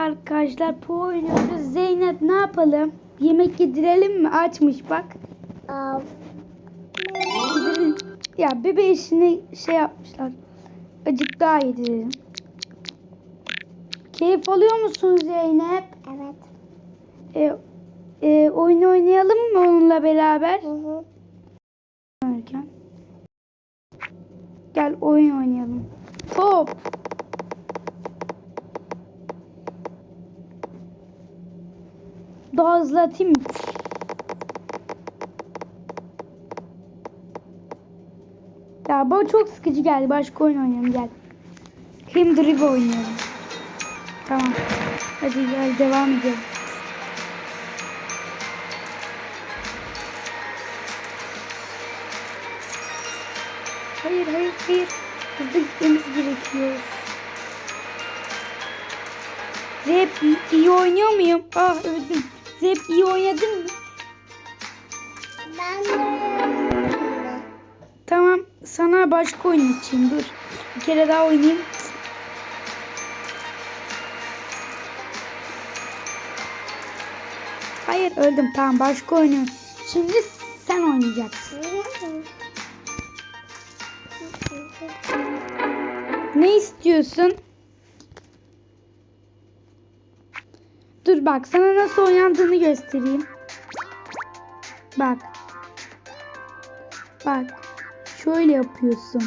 Arkadaşlar po oynuyoruz. Zeynep ne yapalım? Yemek yedirelim mi? Açmış bak. Yedirelim. Ya bebe işini şey yapmışlar. Acık daha yedirelim. Keyif alıyor musun Zeynep? evet. E, e, oyun oynayalım mı onunla beraber? Hı hı. Gel oyun oynayalım. Hop. Daha hızlı atayım mı? Ya bu çok sıkıcı geldi. Başka oyun oynayalım gel. Hem Drive oynayalım. Tamam. Hadi gel devam edelim. Hayır hayır hayır. Hızlı gitmemiz gerekiyor. İyi, iyi oynuyor muyum? Ah öldüm. Zep iyi oynadın mı? Ben de Tamam sana başka oyun için dur. Bir kere daha oynayayım. Hayır öldüm tamam başka oynuyorum. Şimdi sen oynayacaksın. Ne istiyorsun? Dur bak sana nasıl oynandığını göstereyim. Bak. Bak. Şöyle yapıyorsun.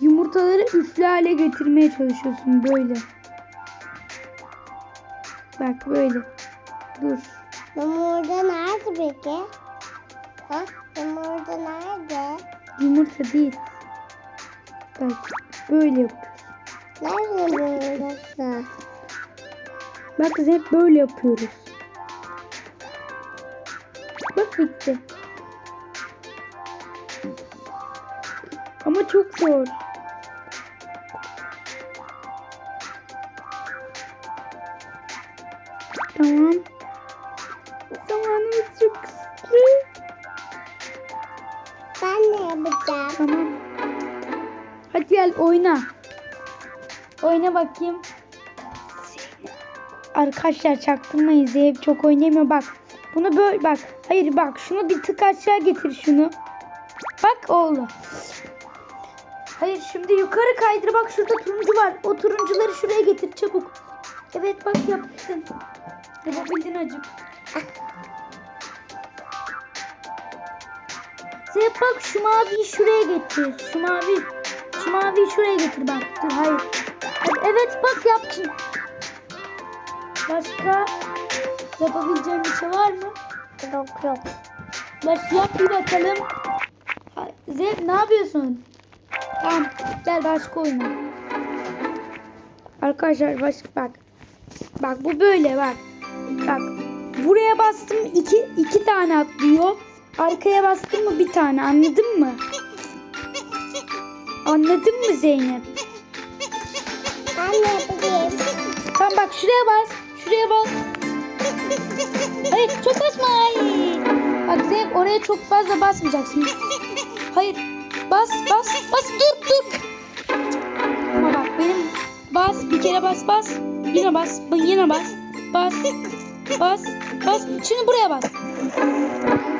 Yumurtaları üflü hale getirmeye çalışıyorsun böyle. Bak böyle. Dur. Yumurta nerede peki? Ha? Yumurta nerede? Yumurta değil. Bak böyle yapıyorsun. Nerede yumurtası? Bak biz hep böyle yapıyoruz. Bak bitti. Ama çok zor. Tamam. Zamanımız çok kısıtlı. Ben ne yapacağım? Tamam. Hadi gel oyna. Oyna bakayım. Arkadaşlar çaktırmayın Zeynep çok oynayamıyor bak. Bunu böyle bak. Hayır bak şunu bir tık aşağı getir şunu. Bak oldu. Hayır şimdi yukarı kaydır bak şurada turuncu var. O turuncuları şuraya getir çabuk. Evet bak yaptın. Yapabildin acık. Zeynep bak şu maviyi şuraya getir. Şu mavi. Şu maviyi şuraya getir bak. Dur hayır. Evet bak yaptın. Başka yapabileceğim bir şey var mı? Yok yok. Baş yap bir bakalım. Zeynep ne yapıyorsun? Tamam gel başka oyna. Arkadaşlar baş bak. Bak bu böyle bak. Bak. Buraya bastım iki, iki tane atlıyor. Arkaya bastım mı bir tane anladın mı? Anladın mı Zeynep? Yapayım? Tamam bak şuraya bas. Şuraya bas. Hayır çok basma. Hayır. Bak Zeynep oraya çok fazla basmayacaksın. Hayır. Bas bas bas dur dur. Ama bak benim bas bir kere bas bas. Yine bas yine bas. Bas. Bas. Bas. Şimdi buraya bas.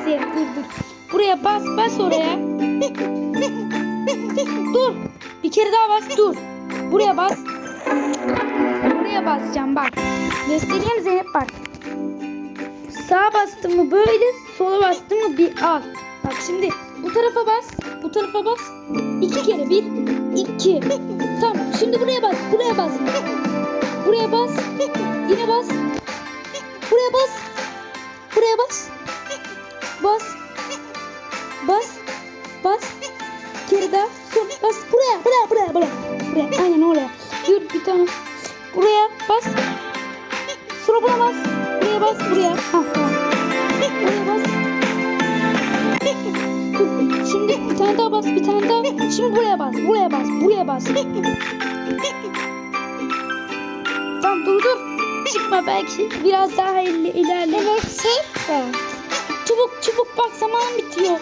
Zeynep dur dur. Buraya bas bas oraya. Dur. Bir kere daha bas dur. Buraya bas. Buraya basacağım bak. Göstereyim Zeynep bak. Sağa bastım mı böyle, sola bastım mı bir al. Bak şimdi bu tarafa bas, bu tarafa bas. İki kere bir, iki. Tamam şimdi buraya bas, buraya bas. Buraya bas. Daha. Şimdi buraya bas. Buraya bas. Buraya bas. Tamam dur dur. Çıkma belki biraz daha ilerle. ilerle. Evet şey mi? Çabuk çabuk bak zaman bitiyor.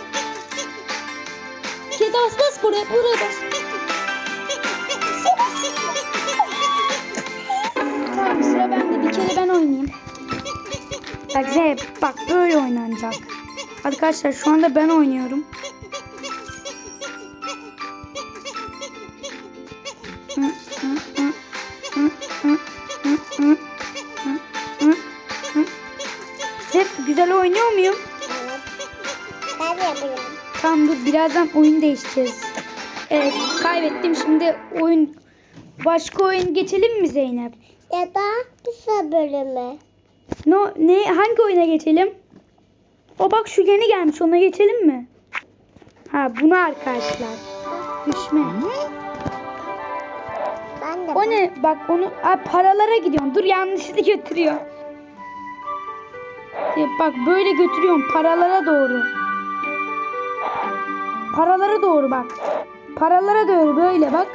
Daha bas bas buraya. Buraya bas. Tamam sıra bende. Bir kere ben oynayayım. Bak Zeynep bak böyle oynanacak. Arkadaşlar şu anda ben oynuyorum. Oynuyor muyum? Ben de yapıyorum. Tamam dur birazdan oyun değiştireceğiz. Evet kaybettim şimdi oyun başka oyun geçelim mi Zeynep? Ya da kısa bölümü. No, ne hangi oyuna geçelim? O bak şu yeni gelmiş ona geçelim mi? Ha bunu arkadaşlar. Düşme. Ben de O ne? Bak onu Aa, paralara gidiyorsun. Dur yanlışlıkla götürüyor. Ya bak böyle götürüyorum paralara doğru. Paralara doğru bak. Paralara doğru böyle bak.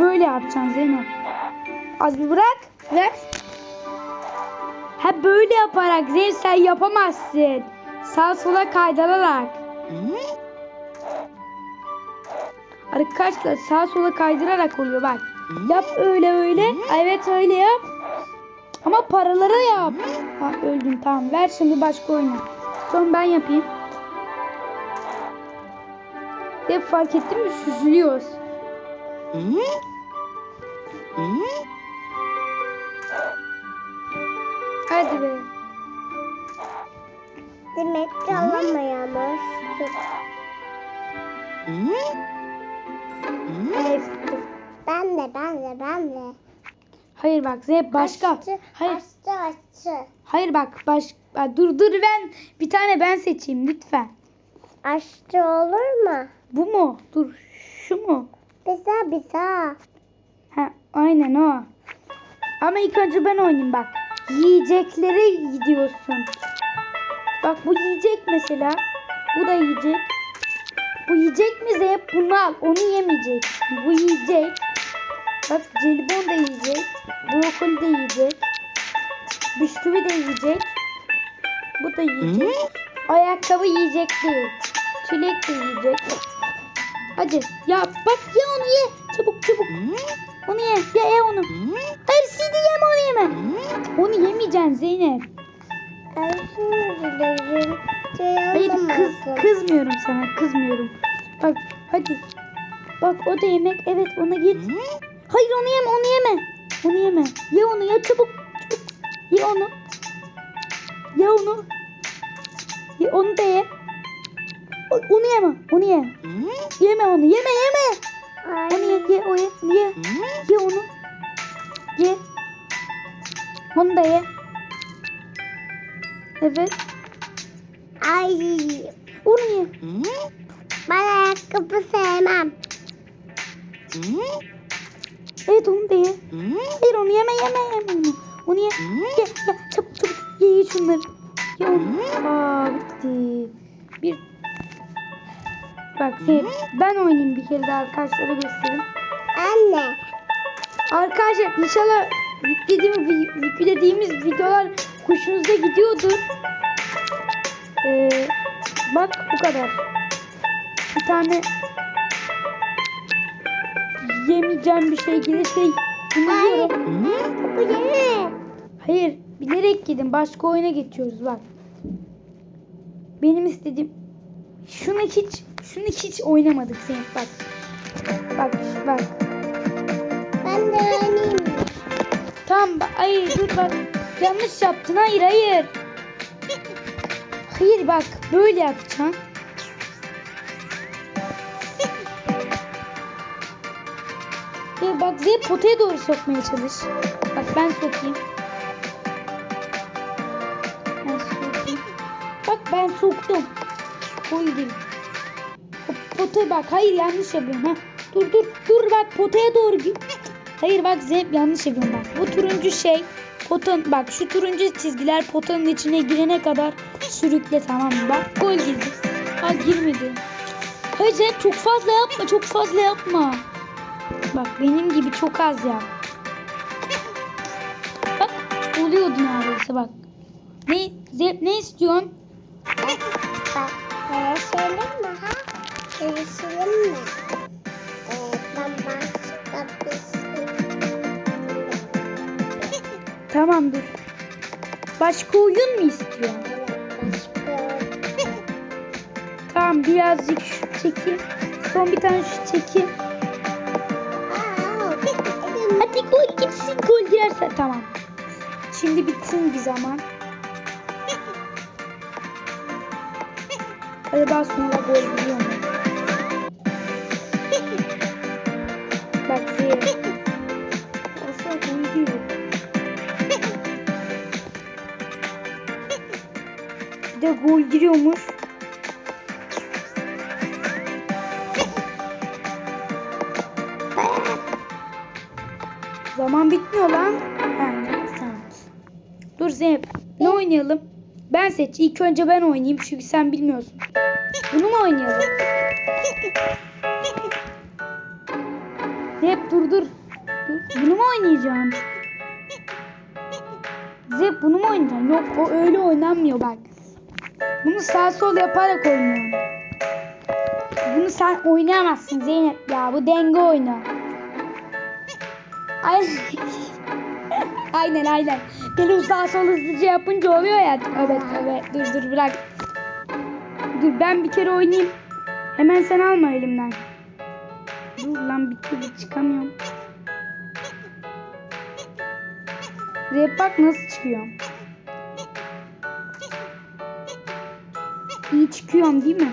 Böyle yapacaksın Zeynep. Az bir bırak. Bırak. Ha böyle yaparak Zeynep sen yapamazsın. Sağ sola kaydırarak. Arkadaşlar sağa sola kaydırarak oluyor bak. Yap öyle öyle. Evet öyle yap. Ama paralara yap. Ha öldüm tamam. Ver şimdi başka oyna. Son ben yapayım. Hep fark ettin mi? Süzülüyoruz. Hadi be. Demek ki alamayamış. Evet. Ben de ben de ben de. Hayır bak Zeynep başka. Açtı, Hayır. Açtı açtı. Hayır bak baş dur dur ben bir tane ben seçeyim lütfen. Açtı olur mu? Bu mu? Dur şu mu? Bize bize. Ha aynen o. Ama ilk önce ben oynayayım bak. Yiyeceklere gidiyorsun. Bak bu yiyecek mesela. Bu da yiyecek. Bu yiyecek mi Zeynep? Bunu al. Onu yemeyecek. Bu yiyecek. Bak jelibon da yiyecek. Brokoli de yiyecek. Bisküvi de yiyecek. Bu da yiyecek. Ayakkabı yiyecek değil. Çilek de yiyecek. Hadi ya bak ye onu ye. Çabuk çabuk. Onu ye. Ye ye onu. Hayır siz de yeme onu yeme. Onu yemeyeceksin Zeynep. Hayır kız, kızmıyorum sana kızmıyorum. Bak hadi. Bak o da yemek. Evet ona git. Hayır onu yeme onu yeme. Onu yeme. Ye onu ye çabuk. çabuk. Ye onu. Ye onu. Ye onu da ye. O- Onu yeme. Onu ye. Yeme onu. Yeme yeme. Onu ye. Ye o ye. Ye. Ye onu. Ye. Onu da ye. Evet. Ay. Onu ye. Ben ayakkabı sevmem. Evet onu da ye. Hayır onu yeme yeme yeme onu. Onu ye. Ye ye çabuk çabuk ye ye şunları. Ye onu. Aa bitti. Bir. Bak Zeynep, ben oynayayım bir kere daha arkadaşlara göstereyim. Anne. Arkadaşlar inşallah yüklediğim, vi- yüklediğimiz videolar hoşunuza gidiyordur. Ee, bak bu kadar. Bir tane yemeyeceğim bir şey gelirse bunu Hayır. yiyorum. Bu yeni. Hayır bilerek gidin başka oyuna geçiyoruz bak. Benim istediğim şunu hiç şunu hiç oynamadık Zeynep bak. Bak bak. Ben de oynayayım. Tamam bak hayır dur bak. Yanlış yaptın hayır hayır. Hayır bak böyle yapacaksın. Ya bak Zeynep potaya doğru sokmaya çalış. Bak ben sokayım. Ben sokayım. Bak ben soktum. Koydum. Potaya bak hayır yanlış yapıyorum ha. Dur dur dur bak potaya doğru git. Hayır bak Zeynep yanlış yapıyorum bak. Bu turuncu şey potanın bak şu turuncu çizgiler potanın içine girene kadar sürükle tamam mı? Bak gol girdi. Ha girmedi. Hayır Zeynep çok fazla yapma çok fazla yapma. Bak benim gibi çok az yap. Bak oluyordu neredeyse bak. Ne, Zep ne istiyorsun? Bak söyleyeyim mi ha? Görüşelim mi? Ee, şey- tamam dur. Başka oyun mu istiyorsun? tamam birazcık şu çekeyim. Son bir tane şu çekeyim. Gol gitsin gol girerse tamam. Şimdi bitsin bir zaman. Acaba sonra gol giriyor mu? Bak Zeynep. Aslında gol. Bir de gol giriyormuş. Zaman bitmiyor lan. Dur Zeynep. Ne oynayalım? Ben seç. İlk önce ben oynayayım çünkü sen bilmiyorsun. Bunu mu oynayalım? Zeynep dur dur. Bunu mu oynayacağım? Zeynep bunu mu oynayacaksın? Yok o öyle oynanmıyor bak. Bunu sağ sol yaparak oynuyorum. Bunu sen oynayamazsın Zeynep ya. Bu denge oyunu. Ay- aynen aynen. Benim sağ sol hızlıca yapınca oluyor ya. Evet evet dur dur bırak. Dur ben bir kere oynayayım. Hemen sen alma elimden. Dur lan bir türlü çıkamıyorum. Rap bak nasıl çıkıyor. İyi çıkıyorum değil mi?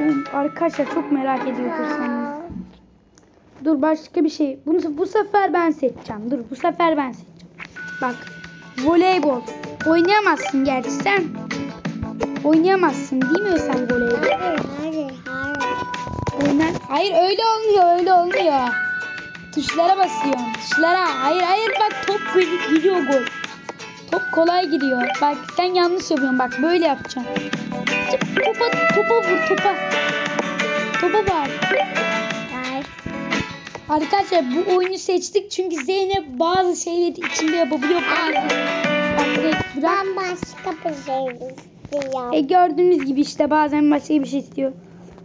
Oğlum, arkadaşlar çok merak ediyorsunuz. Dur başka bir şey. Bunu bu sefer ben seçeceğim. Dur bu sefer ben seçeceğim. Bak. Voleybol. Oynayamazsın gerçi sen. Oynayamazsın değil mi sen voleybol? Hayır, hayır, hayır. Oynar. Hayır öyle olmuyor öyle olmuyor. Tuşlara basıyorsun. Tuşlara. Hayır hayır bak top giriyor gol. Top kolay giriyor. Bak sen yanlış yapıyorsun. Bak böyle yapacaksın. Topa, topa vur topa. Topa var. Arkadaşlar bu oyunu seçtik çünkü Zeynep bazı şeyleri içinde yapabiliyor. Bazı... Ben başka bir şey istiyorum. E gördüğünüz gibi işte bazen başka bir şey istiyor.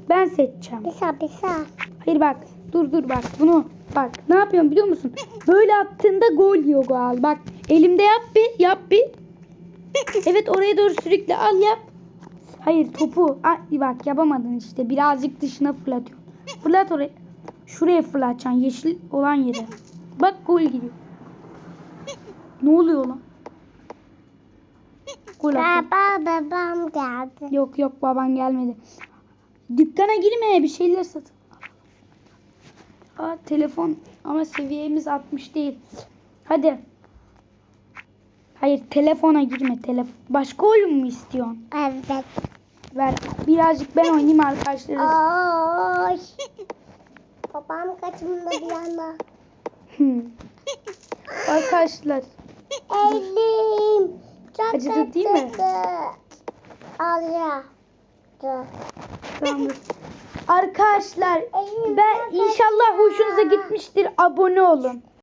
Ben seçeceğim. Pisa pisa. Hayır bak dur dur bak bunu bak ne yapıyorum biliyor musun? Böyle attığında gol yiyor gol. Bak elimde yap bir yap bir. Evet oraya doğru sürükle al yap. Hayır topu Ay, bak yapamadın işte birazcık dışına fırlatıyorsun. Fırlat oraya. Şuraya fırlatacaksın yeşil olan yere. Bak gol gidiyor. Ne oluyor lan? Gol attı. Baba babam geldi. Yok yok baban gelmedi. Dükkana girme bir şeyler satın. Aa telefon ama seviyemiz 60 değil. Hadi. Hayır telefona girme telefon. Başka oyun mu istiyorsun? Evet. Ver birazcık ben oynayayım arkadaşlar. Oy. Babam kaçımda bir yana. Arkadaşlar Elim. Çok Acıdı değil mi? Alya. tamamdır. Arkadaşlar ben inşallah hoşunuza gitmiştir. Abone olun.